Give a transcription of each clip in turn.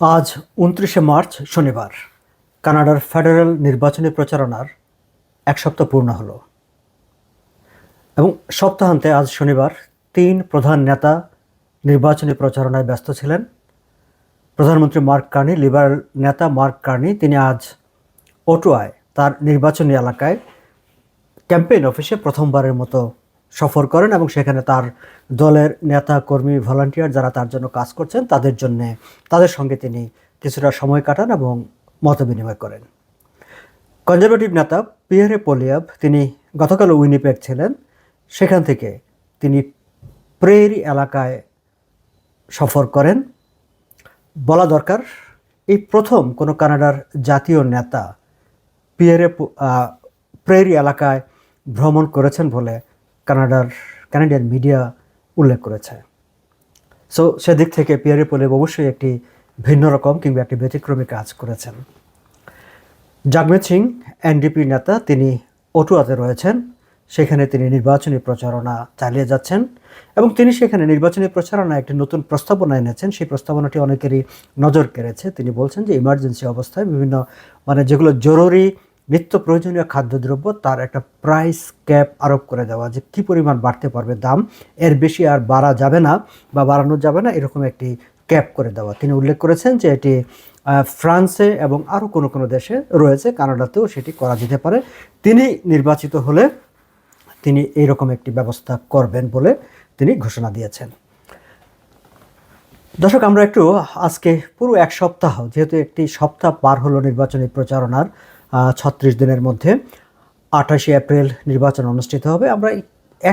আজ উনত্রিশে মার্চ, শনিবার। কানাডার ফেডারেল নির্বাচনী প্রচারণার এক সপ্তাহ পূর্ণ হলো। এবং সপ্তাহান্তে আজ শনিবার তিন প্রধান নেতা নির্বাচনী প্রচারণায় ব্যস্ত ছিলেন। প্রধানমন্ত্রী মার্ক কার্নি, লিবারেল নেতা মার্ক কার্নি, তিনি আজ ওটুয়ায় তার নির্বাচনী এলাকায় ক্যাম্পেইন অফিসে প্রথমবারের মতো সফর করেন এবং সেখানে তার দলের নেতা, কর্মী ভলান্টিয়ার যারা তার জন্য কাজ করছেন, তাদের জন্য, তাদের সঙ্গে তিনি কিছুটা সময় কাটান এবং মত বিনিময় করেন। কনজারভেটিভ নেতা পিয়ারে পোলিয়াব, তিনি গতকাল উইনিপেগ ছিলেন। সেখান থেকে তিনি প্রেরি এলাকায় সফর করেন। বলা দরকার, এই প্রথম কোনো কানাডার জাতীয় নেতা পিয়ারে প্রেরি এলাকায় ভ্রমণ করেছেন বলে কানাডার, কানাডিয়ান মিডিয়া উল্লেখ করেছে। সো সেদিক থেকে পিয়ারে পোলেব অবশ্যই একটি ভিন্ন রকম কিংবা একটি ব্যতিক্রমী কাজ করেছেন। জাগমেত সিং, এনডিপি নেতা, তিনি অটুয়াতে রয়েছেন। সেখানে তিনি নির্বাচনী প্রচারণা চালিয়ে যাচ্ছেন এবং তিনি সেখানে নির্বাচনী প্রচারণায় একটি নতুন প্রস্তাবনা এনেছেন। সেই প্রস্তাবনাটি অনেকেরই নজর কেড়েছে। তিনি বলছেন যে, ইমার্জেন্সি অবস্থায় বিভিন্ন মানে যেগুলো জরুরি নিত্য প্রয়োজনীয় খাদ্যদ্রব্য তার একটা প্রাইস ক্যাপ আরোপ করে দেওয়া যে কী পরিমাণ বাড়তে পারবে দাম, এর বেশি আর বাড়া যাবে না বা বাড়ানো যাবে না, এরকম একটি ক্যাপ করে দেওয়া। তিনি উল্লেখ করেছেন যে এটি ফ্রান্সে এবং আরও কোনো কোনো দেশে রয়েছে, কানাডাতেও সেটি করা যেতে পারে। তিনি নির্বাচিত হলে তিনি এইরকম একটি ব্যবস্থা করবেন বলে তিনি ঘোষণা দিয়েছেন। দর্শক, আমরা একটু আজকে পুরো এক সপ্তাহ, যেহেতু একটি সপ্তাহ পার হলো নির্বাচনী প্রচারণার ছত্রিশ দিনের মধ্যে, আঠাশে এপ্রিল নির্বাচন অনুষ্ঠিত হবে। আমরা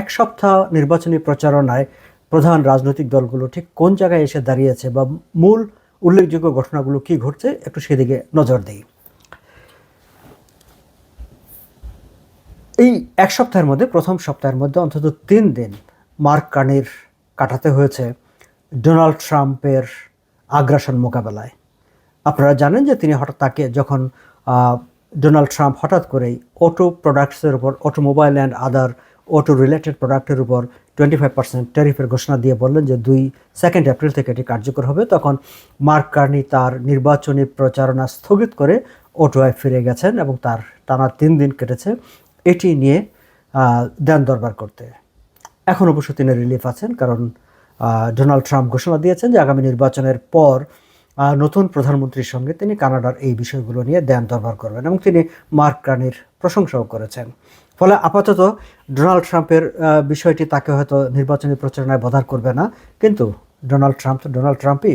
এক সপ্তাহ নির্বাচনী প্রচারণায় প্রধান রাজনৈতিক দলগুলো ঠিক কোন জায়গায় এসে দাঁড়িয়েছে বা মূল উল্লেখযোগ্য ঘটনাগুলো কি ঘটছে, একটু সেদিকে নজর দিই। এই এক সপ্তাহের মধ্যে, প্রথম সপ্তাহের মধ্যে অন্তত তিন দিন মার্ক কার্নির কাটাতে হয়েছে। ডোনাল্ড ট্রাম্পের আগ্রাসন মোকাবেলায়। আপনারা জানেন যে তিনি হঠাৎ তাকে যখন ডোনাল্ড ট্রাম্প হঠাৎ করেই অটো প্রোডাক্টসের উপর, automobile and other auto related প্রোডাক্টের উপর টোয়েন্টি ফাইভ পার্সেন্ট ট্যারিফের ঘোষণা দিয়ে বললেন যে দুই সেকেন্ড এপ্রিল থেকে এটি কার্যকর হবে। তখন মার্ক কার্নি তার নির্বাচনী প্রচারণা স্থগিত করে অটোয় ফিরে গেছেন এবং তার টানা তিন দিন কেটেছে এটি নিয়ে দেন দরবার করতে। এখন অবশ্য তিনি রিলিফ আছেন কারণ ডোনাল্ড ট্রাম্প ঘোষণা দিয়েছেন যে আগামী নির্বাচনের পর নতুন প্রধানমন্ত্রীর সঙ্গে তিনি কানাডার এই বিষয়গুলো নিয়ে দেন দরবার করবেন এবং তিনি মার্ক কার্নির প্রশংসাও করেছেন। ফলে আপাতত ডোনাল্ড ট্রাম্পের বিষয়টি তাকে হয়তো নির্বাচনী প্রচারণায় বধার করবে না, কিন্তু ডোনাল্ড ট্রাম্প তো ডোনাল্ড ট্রাম্পই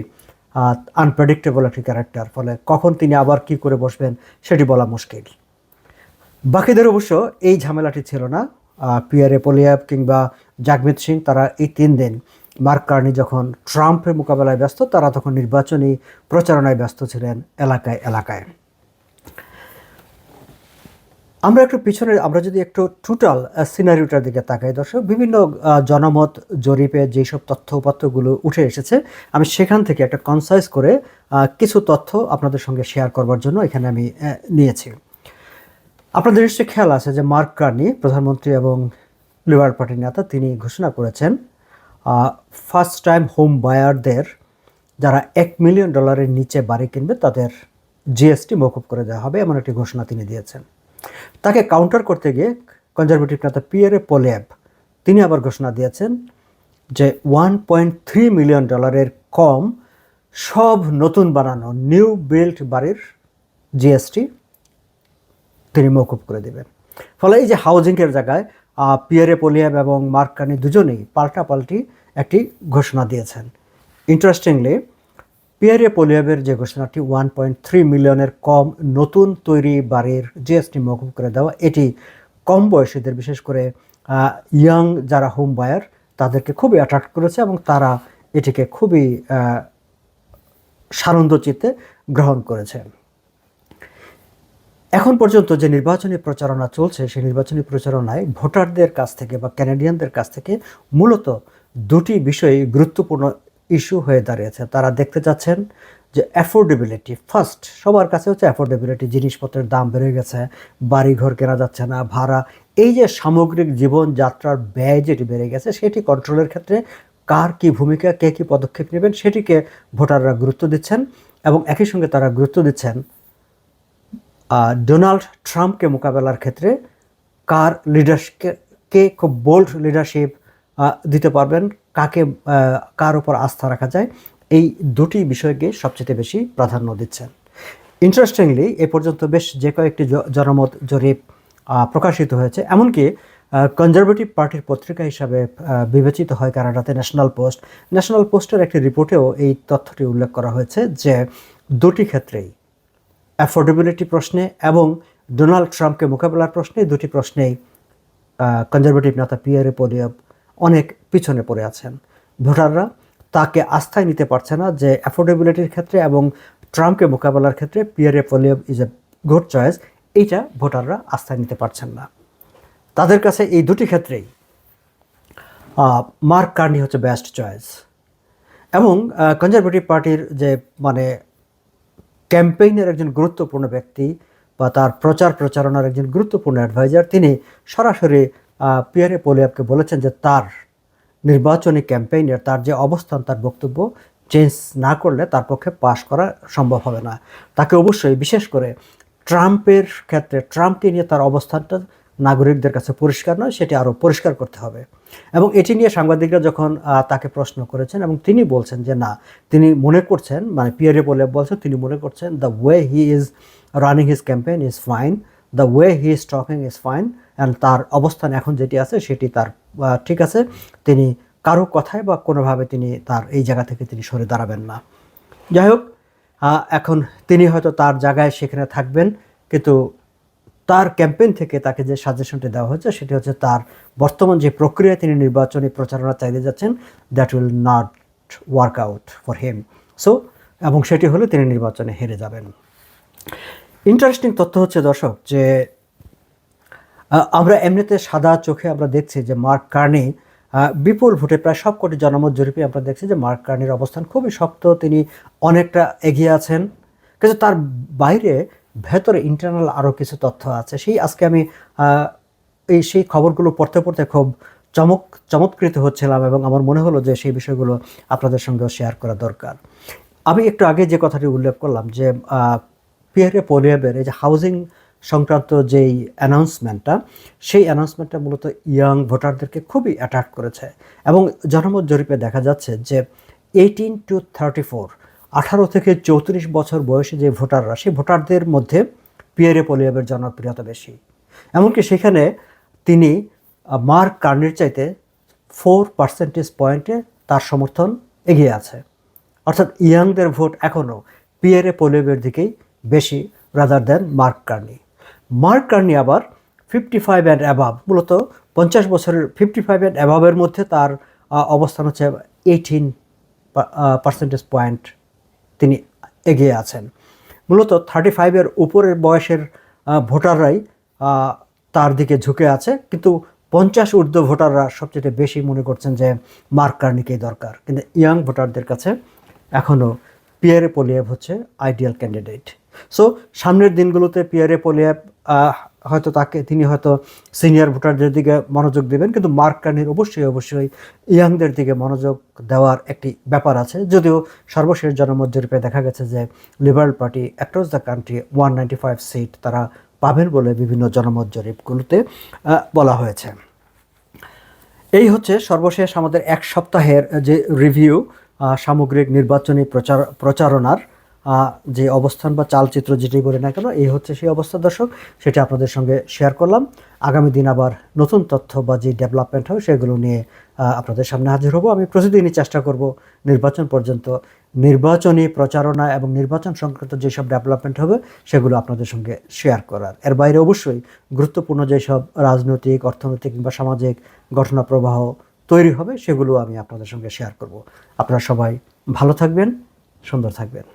আনপ্রেডিক্টেবল একটি ক্যারেক্টার ফলে কখন তিনি আবার কি করে বসবেন সেটি বলা মুশকিল। বাকিদের অবশ্য এই ঝামেলাটি ছিল না। পিয়ারে পোলিয়াব কিংবা জাগমিত সিং, তারা এই তিন দিন মার্ক কার্নি যখন ট্রাম্পের মোকাবেলায় ব্যস্ত, তারা তখন নির্বাচনী প্রচারণায় ব্যস্ত ছিলেন এলাকায় এলাকায়। আমরা একটু পিছনে, আমরা যদি একটু টোটাল সিনারিওটার দিকে তাকাই, দর্শক, বিভিন্ন জনমত জরিপে যেসব তথ্য উপাত্তগুলো উঠে এসেছে, আমি সেখান থেকে একটা কনসাইজ করে কিছু তথ্য আপনাদের সঙ্গে শেয়ার করবার জন্য এখানে আমি নিয়েছি। আপনাদের নিশ্চয়ই খেয়াল আছে যে মার্ক কার্নি প্রধানমন্ত্রী এবং লিবার পার্টির নেতা, তিনি ঘোষণা করেছেন ফার্স্ট টাইম হোম বায়ারদের যারা এক মিলিয়ন ডলারের নিচে বাড়ি কিনবে, তাদের জিএসটি মকুব করে দেওয়া হবে, এমন একটি ঘোষণা তিনি দিয়েছেন। তাকে কাউন্টার করতে গিয়ে কনজারভেটিভ নেতা পিয়ারে পোলেব তিনি আবার ঘোষণা দিয়েছেন যে ওয়ান পয়েন্ট থ্রি মিলিয়ন ডলারের কম সব নতুন বানানো নিউ বিল্ড বাড়ির জিএসটি তিনি মৌকুব করে দেবেন। ফলে এই যে হাউজিংয়ের জায়গায় পিয়ারে পোলিয়াম এবং মার্ক কানি দুজনেই পাল্টাপাল্টি একটি ঘোষণা দিয়েছেন। ইন্টারেস্টিংলি পিয়ারে পোলিয়াবের যে ঘোষণাটি ওয়ান পয়েন্ট থ্রি মিলিয়নের কম নতুন তৈরি বাড়ির জিএসটি মকুব করে দেওয়া এটি কম বয়সীদের বিশেষ করে ইয়াং যারা হোম বায়ার তাদেরকে খুবই অ্যাট্রাক্ট করেছে এবং তারা এটিকে খুবই আহ, সানন্দ চিত্তে গ্রহণ করেছে। এখন পর্যন্ত যে নির্বাচনী প্রচারণা চলছে, সেই নির্বাচনী প্রচারণায় ভোটারদের কাছ থেকে বা ক্যানাডিয়ানদের কাছ থেকে মূলত দুটি বিষয় গুরুত্বপূর্ণ ইস্যু হয়ে দাঁড়িয়েছে। তারা দেখতে চাচ্ছেন যে অ্যাফোর্ডেবিলিটি ফার্স্ট সবার কাছে হচ্ছে অ্যাফোর্ডেবিলিটি জিনিসপত্রের দাম বেড়ে গেছে বাড়ি ঘর কেনা যাচ্ছে না, ভাড়া, এই যে সামগ্রিক জীবনযাত্রার ব্যয় যেটি বেড়ে গেছে, সেটি কন্ট্রোলের ক্ষেত্রে কার কি ভূমিকা, কে কী পদক্ষেপ নেবেন, সেটিকে ভোটাররা গুরুত্ব দিচ্ছেন এবং একই সঙ্গে তারা গুরুত্ব দিচ্ছেন ডোনাল্ড ট্রাম্পকে মোকাবেলার ক্ষেত্রে কার লিডারশিপকে কে খুব বোল্ড লিডারশিপ দিতে পারবেন, কাকে কার উপর আস্থা রাখা যায়, এই দুটি বিষয়কে সবচেয়ে বেশি প্রাধান্য দিচ্ছেন। ইন্টারেস্টিংলি এ পর্যন্ত বেশ যে কয়েকটি জনমত জরিপ প্রকাশিত হয়েছে। এমনকি কনজারভেটিভ পার্টির পত্রিকা হিসাবে বিবেচিত হয় কানাডাতে ন্যাশনাল পোস্ট ন্যাশনাল পোস্টের একটি রিপোর্টেও এই তথ্যটি উল্লেখ করা হয়েছে যে দুটি ক্ষেত্রেই অ্যাফোর্ডেবিলিটি প্রশ্নে এবং ডোনাল্ড ট্রাম্পকে মোকাবেলার প্রশ্নে দুটি প্রশ্নেই কনজারভেটিভ নেতা পিয়ারে পোলিয়াব অনেক পিছনে পড়ে আছেন। ভোটাররা তাকে আস্থায় নিতে পারছে না যে অ্যাফোর্ডেবিলিটির ক্ষেত্রে এবং ট্রাম্পকে মোকাবেলার ক্ষেত্রে Pierre Poilievre is a good choice এইটা ভোটাররা আস্থায় নিতে পারছেন না। তাদের কাছে এই দুটি ক্ষেত্রেই মার্ক কার্নি হচ্ছে বেস্ট চয়েস এবং কনজারভেটিভ পার্টির যে মানে ক্যাম্পেইনের একজন গুরুত্বপূর্ণ ব্যক্তি বা তার প্রচার প্রচারণার একজন গুরুত্বপূর্ণ অ্যাডভাইজার তিনি সরাসরি পিয়ারে পোলিয়াপকে বলেছেন যে তার নির্বাচনী ক্যাম্পেইনের তার যে অবস্থান, তার বক্তব্য চেঞ্জ না করলে তার পক্ষে পাশ করা সম্ভব হবে না। তাকে অবশ্যই বিশেষ করে ট্রাম্পের ক্ষেত্রে ট্রাম্পকে নিয়ে তার অবস্থানটা নাগরিকদের কাছে পরিষ্কার নয়, সেটি আরও পরিষ্কার করতে হবে। এবং এটি নিয়ে সাংবাদিকরা যখন তাকে প্রশ্ন করেছেন এবং তিনি বলছেন যে, না, তিনি মনে করছেন মানে পিয়ারে বলে বলছেন তিনি মনে করছেন the way he is running his campaign is fine the way he is talking is fine and তার অবস্থান এখন যেটি আছে, সেটি তার ঠিক আছে, তিনি কারও কথায় বা কোনোভাবে তিনি তার এই জায়গা থেকে তিনি সরে দাঁড়াবেন না। যাই হোক এখন তিনি হয়তো তার জায়গায় সেখানে থাকবেন, কিন্তু তার ক্যাম্পেইন থেকে তাকে যে সাজেশনটি দেওয়া হয়েছে, সেটি হচ্ছে তার বর্তমান যে প্রক্রিয়ায় তিনি নির্বাচনী প্রচারণা চালিয়ে যাচ্ছেন that will not work out for him so এবং সেটি হলে তিনি নির্বাচনে হেরে যাবেন। ইন্টারেস্টিং তথ্য হচ্ছে দর্শক যে আমরা এমনিতে সাদা চোখে আমরা দেখছি যে মার্ক কার্নি বিপুল ভোটে প্রায় সবকটি জনমত জরিপে আমরা দেখছি যে মার্ক কার্নির অবস্থান খুবই শক্ত, তিনি অনেকটা এগিয়ে আছেন। কিন্তু তার বাইরে ভেতরে ইন্টারনাল আরও কিছু তথ্য আছে। সেই আজকে আমি এই সেই খবরগুলো পড়তে পড়তে খুব চমক, চমৎকৃত হচ্ছিলাম এবং আমার মনে হলো যে সেই বিষয়গুলো আপনাদের সঙ্গেও শেয়ার করা দরকার। আমি একটু আগে যে কথাটি উল্লেখ করলাম যে পিয়ারে পোলিয়াবের এই যে হাউজিং সংক্রান্ত যেই অ্যানাউন্সমেন্টটা সেই অ্যানাউন্সমেন্টটা মূলত ইয়াং ভোটারদেরকে খুবই অ্যাট্রাক্ট করেছে। এবং জনমত জরিপে দেখা যাচ্ছে যে এইটিন টু থার্টি ফোর আঠারো থেকে চৌত্রিশ বছর বয়সে যে ভোটাররা, সেই ভোটারদের মধ্যে পিয়ারে পোলিয়াবের জনপ্রিয়তা বেশি। এমনকি সেখানে তিনি মার্ক কার্নির চাইতে ফোর পার্সেন্টেজ পয়েন্টে তার সমর্থন এগিয়ে আছে। অর্থাৎ ইয়াংদের ভোট এখনও পিয়ারে পোলিওবের দিকেই বেশি rather than Mark Carney. Mark Carney আবার ফিফটি ফাইভ অ্যান্ড অ্যাবাভ মূলত পঞ্চাশ বছরের ফিফটি ফাইভ অ্যান্ড অ্যাভাবের মধ্যে তার অবস্থান হচ্ছে এইটিন পার্সেন্টেজ পয়েন্ট তিনি এগিয়ে আছেন। মূলত থার্টি ফাইভের উপরের বয়সের ভোটাররাই তার দিকে ঝুঁকে আছে। কিন্তু পঞ্চাশ ঊর্ধ্ব ভোটাররা সবচেয়ে বেশি মনে করছেন যে মার্ক কার্নিকেই দরকার। কিন্তু ইয়াং ভোটারদের কাছে এখনও পিয়ারে পোলিয়াব হচ্ছে আইডিয়াল ক্যান্ডিডেট। সো, সামনের দিনগুলোতে পিয়ারে পোলিয়াব হয়তো তাকে, তিনি হয়তো সিনিয়র ভোটারদের দিকে মনোযোগ দেবেন, কিন্তু মার্ক কার্নির অবশ্যই অবশ্যই ইয়াংদের দিকে মনোযোগ দেওয়ার একটি ব্যাপার আছে। যদিও সর্বশেষ জনমত জরিপে দেখা গেছে যে Liberal Party across the country one ninety five seat তারা পাবেন বলে বিভিন্ন জনমত জরিপগুলোতে বলা হয়েছে। এই হচ্ছে সর্বশেষ আমাদের এক সপ্তাহের যে রিভিউ সামগ্রিক নির্বাচনী প্রচার, প্রচারণার যে অবস্থান বা চালচিত্র যেটি বলে না কেন, এই হচ্ছে সেই অবস্থা দর্শক, সেটা আপনাদের সঙ্গে শেয়ার করলাম। আগামী দিন আবার নতুন তথ্য বা যে ডেভেলপমেন্ট হবে সেগুলো নিয়ে আপনাদের সামনে হাজির হব। আমি প্রতিদিনই চেষ্টা করব নির্বাচন পর্যন্ত নির্বাচনী প্রচারণা এবং নির্বাচন সংক্রান্ত যেসব ডেভেলপমেন্ট হবে, সেগুলো আপনাদের সঙ্গে শেয়ার করার। এর বাইরে অবশ্যই গুরুত্বপূর্ণ যেসব রাজনৈতিক, অর্থনৈতিক কিংবা সামাজিক ঘটনা প্রবাহ তৈরি হবে, সেগুলো আমি আপনাদের সঙ্গে শেয়ার করব। আপনারা সবাই ভালো থাকবেন, সুন্দর থাকবেন।